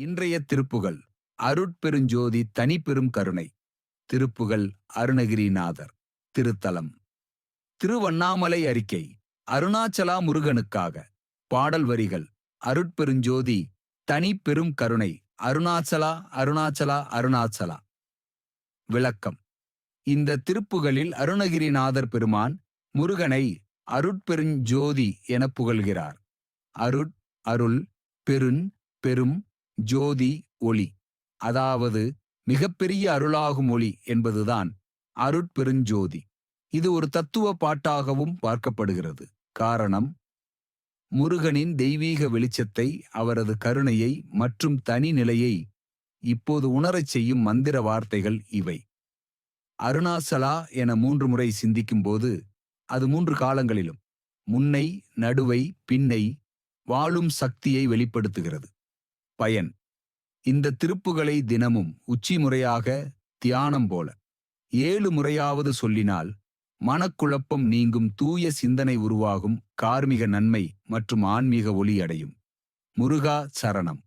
இன்றைய திருப்புகள். அருட்பெருஞ்சோதி தனிப்பெரும் கருணை. திருப்புகள் அருணகிரிநாதர். திருத்தலம். திருவண்ணாமலை அறிக்கை. அருணாச்சலா முருகனுக்காக. பாடல் வரிகள். அருட்பெருஞ்சோதி தனிப்பெரும் கருணை. அருணாச்சலா அருணாச்சலா அருணாச்சலா. விளக்கம். இந்த திருப்புகளில் அருணகிரிநாதர் பெருமான் முருகனை அருட்பெருஞ்சோதி என புகழ்கிறார். அருட் அருள் பெருன் பெரும் ஜோதி ஒளி. அதாவது மிகப்பெரிய அருளாகும் ஒளி என்பதுதான் அருட்பெருஞ்சோதி. இது ஒரு தத்துவ பாட்டாகவும் பார்க்கப்படுகிறது. காரணம் முருகனின் தெய்வீக வெளிச்சத்தை அவரது கருணையை மற்றும் தனிநிலையை இப்போது உணரச் செய்யும் மந்திர வார்த்தைகள் இவை. அருணாசலா என மூன்று முறை சிந்திக்கும்போது அது மூன்று காலங்களிலும் முன்னை நடுவை பின்னை வாழும் சக்தியை வெளிப்படுத்துகிறது. பயன். இந்த திருப்புகளை தினமும் உச்சி முறையாக தியானம் போல. ஏழு முறையாவது சொல்லினால் மனக்குழப்பம் நீங்கும் தூய சிந்தனை உருவாகும் கார்மிக நன்மை மற்றும் ஆன்மீக ஒளி அடையும். முருகா சரணம்.